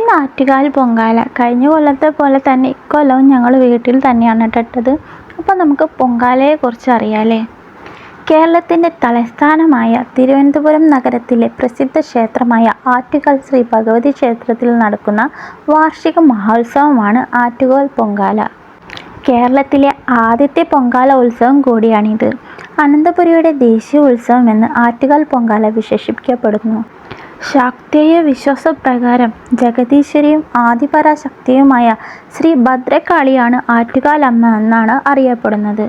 ഇന്ന് ആറ്റുകാൽ പൊങ്കാല. കഴിഞ്ഞ കൊല്ലത്തെ പോലെ തന്നെ ഇക്കൊല്ലവും ഞങ്ങൾ വീട്ടിൽ തന്നെയാണ് ഇട്ടത്. അപ്പോൾ നമുക്ക് പൊങ്കാലയെ പൊങ്കാലയെക്കുറിച്ച് അറിയാമല്ലേ കേരളത്തിന്റെ തലസ്ഥാനമായ തിരുവനന്തപുരം നഗരത്തിലെ പ്രസിദ്ധ ക്ഷേത്രമായ ആറ്റുകാൽ ശ്രീ ഭഗവതി ക്ഷേത്രത്തിൽ നടക്കുന്ന വാർഷിക മഹോത്സവമാണ് ആറ്റുകാൽ പൊങ്കാല. കേരളത്തിലെ ആദ്യത്തെ പൊങ്കാല ഉത്സവം കൂടിയാണിത്. അനന്തപുരിയുടെ ദേശീയ ഉത്സവം എന്ന് ആറ്റുകാൽ പൊങ്കാല വിശേഷിപ്പിക്കപ്പെടുന്നു. ശാക്തേയ വിശ്വാസപ്രകാരം ജഗദീശ്വരിയും ആദിപരാശക്തിയുമായ ശ്രീ ഭദ്രകാളിയാണ് ആറ്റുകാലമ്മ എന്നാണ് അറിയപ്പെടുന്നത്.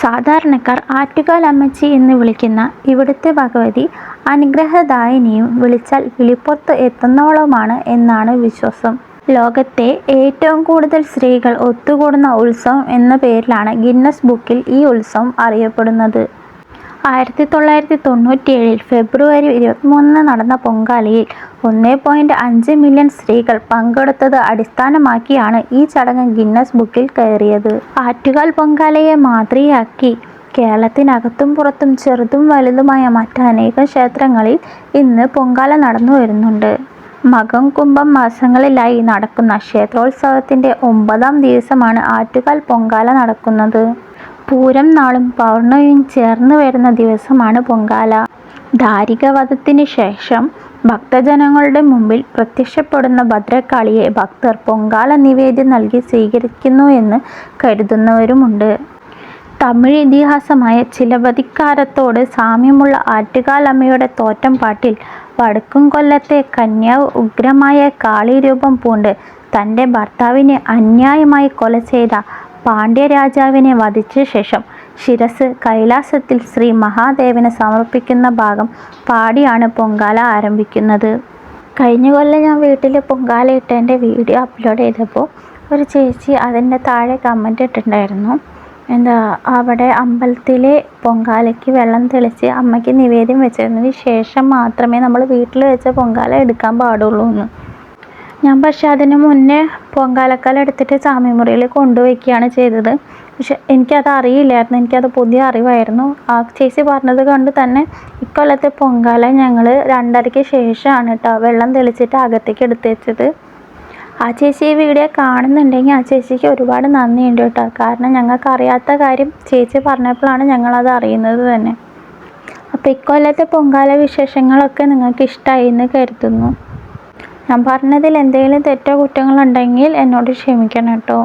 സാധാരണക്കാർ ആറ്റുകാലമ്മച്ചി എന്ന് വിളിക്കുന്ന ഇവിടുത്തെ ഭഗവതി അനുഗ്രഹദായിനിയും വിളിച്ചാൽ വിളിപ്പുറത്ത് എത്തുന്നവളുമാണ് എന്നാണ് വിശ്വാസം. ലോകത്തെ ഏറ്റവും കൂടുതൽ സ്ത്രീകൾ ഒത്തുകൂടുന്ന ഉത്സവം എന്ന പേരിലാണ് ഗിന്നസ് ബുക്കിൽ ഈ ഉത്സവം അറിയപ്പെടുന്നത്. ആയിരത്തി തൊള്ളായിരത്തി തൊണ്ണൂറ്റിയേഴിൽ ഫെബ്രുവരി ഇരുപത്തിമൂന്നിന് നടന്ന പൊങ്കാലയിൽ ഒന്നേ പോയിന്റ് അഞ്ച് മില്യൺ സ്ത്രീകൾ പങ്കെടുത്തത് അടിസ്ഥാനമാക്കിയാണ് ഈ ചടങ്ങ് ഗിന്നസ് ബുക്കിൽ കയറിയത്. ആറ്റുകാൽ പൊങ്കാലയെ മാതൃയാക്കി കേരളത്തിനകത്തും പുറത്തും ചെറുതും വലുതുമായ മറ്റനേകം ക്ഷേത്രങ്ങളിൽ ഇന്ന് പൊങ്കാല നടന്നു വരുന്നുണ്ട്. മകം കുംഭം മാസങ്ങളിലായി നടക്കുന്ന ക്ഷേത്രോത്സവത്തിന്റെ ഒമ്പതാം ദിവസമാണ് ആറ്റുകാൽ പൊങ്കാല നടക്കുന്നത്. പൂരം നാളും പൗർണമിയും ചേർന്ന് വരുന്ന ദിവസമാണ് പൊങ്കാല. ധാരികവധത്തിന് ശേഷം ഭക്തജനങ്ങളുടെ മുമ്പിൽ പ്രത്യക്ഷപ്പെടുന്ന ഭദ്രകാളിയെ ഭക്തർ പൊങ്കാല നിവേദ്യം നൽകി സ്വീകരിക്കുന്നു എന്ന് കരുതുന്നവരുമുണ്ട്. തമിഴ് ഇതിഹാസമായ ചിലവതിക്കാരത്തോട് സാമ്യമുള്ള ആറ്റുകാലമ്മയുടെ തോറ്റം പാട്ടിൽ വടക്കും കൊല്ലത്തെ കന്യാവ് ഉഗ്രമായ കാളിരൂപം പൂണ്ട് തന്റെ ഭർത്താവിനെ അന്യായമായി കൊല ചെയ്ത പാണ്ഡ്യരാജാവിനെ വധിച്ച ശേഷം ശിരസ് കൈലാസത്തിൽ ശ്രീ മഹാദേവന് സമർപ്പിക്കുന്ന ഭാഗം പാടിയാണ് പൊങ്കാല ആരംഭിക്കുന്നത്. കഴിഞ്ഞ കൊല്ലം ഞാൻ വീട്ടിൽ പൊങ്കാല ഇട്ടതിന്റെ വീഡിയോ അപ്ലോഡ് ചെയ്തപ്പോൾ ഒരു ചേച്ചി അതിന്റെ താഴെ കമന്റ് ഇട്ടിട്ടുണ്ടായിരുന്നു. എന്താ അവിടെ അമ്പലത്തിലെ പൊങ്കാലയ്ക്ക് വെള്ളം തെളിച്ച് അമ്മയ്ക്ക് നിവേദ്യം വെച്ചതിന് ശേഷം മാത്രമേ നമ്മൾ വീട്ടിൽ വെച്ച പൊങ്കാല എടുക്കാൻ പാടുള്ളൂ എന്ന്. ഞാൻ പക്ഷെ അതിന് മുന്നേ പൊങ്കാലക്കാൽ എടുത്തിട്ട് സാമിമുറിയിൽ കൊണ്ടുവയ്ക്കുകയാണ് ചെയ്തത്. പക്ഷെ എനിക്കത് അറിയില്ലായിരുന്നു. എനിക്കത് പുതിയ അറിവായിരുന്നു. ആ ചേച്ചി പറഞ്ഞത് കൊണ്ട് തന്നെ ഇക്കൊല്ലത്തെ പൊങ്കാല ഞങ്ങൾ രണ്ടരയ്ക്ക് ശേഷമാണ് കേട്ടോ വെള്ളം തെളിച്ചിട്ട് അകത്തേക്ക് എടുത്ത് വെച്ചത്. ആ ചേച്ചി ഈ വീഡിയോ കാണുന്നുണ്ടെങ്കിൽ ആ ചേച്ചിക്ക് ഒരുപാട് നന്ദിയുണ്ട് കേട്ടോ കാരണം ഞങ്ങൾക്ക് അറിയാത്ത കാര്യം ചേച്ചി പറഞ്ഞപ്പോഴാണ് ഞങ്ങളത് അറിയുന്നത് തന്നെ. അപ്പോൾ ഇക്കൊല്ലത്തെ പൊങ്കാല വിശേഷങ്ങളൊക്കെ നിങ്ങൾക്ക് ഇഷ്ടമായി എന്ന് കരുതുന്നു. ഞാൻ പറഞ്ഞതിൽ എന്തെങ്കിലും തെറ്റോ കുറ്റങ്ങളുണ്ടെങ്കിൽ എന്നോട് ക്ഷമിക്കണം കേട്ടോ.